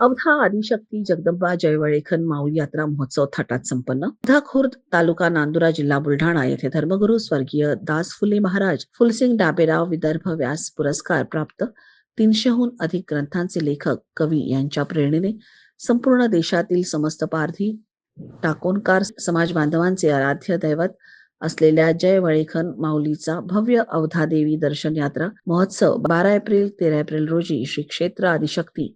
अवधा आदिशक्ती जगदंबा जयवळेखन माऊली यात्रा महोत्सव थाटात संपन्न. अवधा खुर्द तालुका नांदुरा जिल्हा बुलढाणा येथे धर्मगुरू स्वर्गीय दास फुले महाराज फुलसिंग डाबेराव विदर्भ व्यास पुरस्कार प्राप्त तीनशेहून अधिक ग्रंथांचे लेखक कवी यांच्या प्रेरणेने संपूर्ण देशातील समस्त पारधी टाकोणकार समाज बांधवांचे आराध्य दैवत असलेल्या जय वळेखन माऊलीचा भव्य अवधा देवी दर्शन यात्रा महोत्सव बारा एप्रिल तेरा एप्रिल रोजी श्री क्षेत्र आदिशक्ती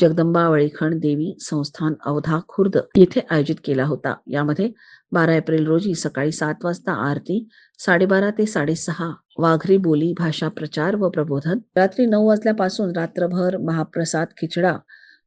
जगदंबा वळीखण देवी संस्थान अवधा खुर्द येथे आयोजित केला होता. यामध्ये बारा एप्रिल रोजी सकाळी सात वाजता आरती साडेबारा ते साडेसहा वाघरी बोली भाषा प्रचार व प्रबोधन. रात्री नऊ वाजल्यापासून रात्रभर महाप्रसाद खिचडा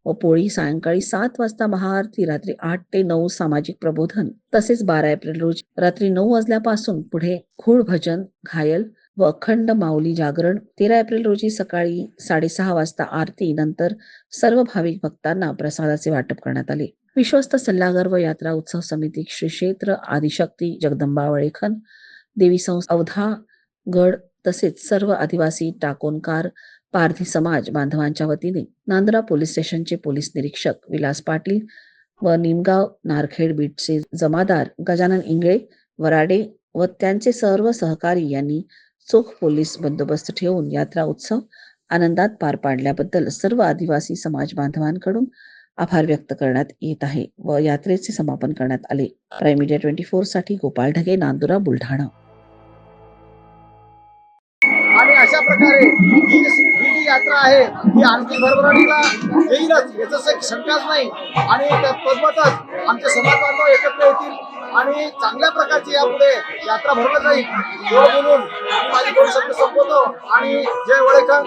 व पोळी सायंकाळी सात वाजता महाआरती रात्री आठ ते नऊ सामाजिक प्रबोधन. तसेच बारा एप्रिल रोजी रात्री नऊ वाजल्यापासून पुढे खूळ भजन घायल व अखंड माऊली जागरण तेरा एप्रिल रोजी सकाळी साडेसहा वाजता आरती नंतर सर्व भाविक भक्तांना प्रसादाचे वाटप करण्यात आले. विश्वस्त सल्लागार व यात्रा उत्सव समिती श्री क्षेत्र आदिशक्ती जगदंबा वळेखन देवी संस्था अवधा गड तसेच सर्व आदिवासी टाकोनकार पारधी समाज बांधवांच्या वतीने नांदरा पोलीस स्टेशनचे पोलीस निरीक्षक विलास पाटील व निमगाव नारखेड बीटचे जमादार गजानन इंगळे वराडे व त्यांचे सर्व सहकारी यांनी चोख पोलीस बंदोबस्त ठेवून यात्रा उत्सव आनंदात पार पाडल्याबद्दल सर्व आदिवासी समाज बांधवांकडून आभार व्यक्त करण्यात येत आहे व यात्रेचे समापन करण्यात आले. प्राईम मीडिया ट्वेंटी फोरसाठी गोपाळ ढगे नांदुरा बुलढाणा. आणि अशा प्रकारे ही जी यात्रा आहे ही आणखी भरभराटीला येईलच याचं शंकाच नाही. आणि त्या तद्मतच आमचे समाज बांधव एकत्र येतील. आणि चांगल्या प्रकारची यापुढे यात्रा भरवली जाईल एवढं बोलून माझी दोन शब्द संपवतो. आणि जय वडेकर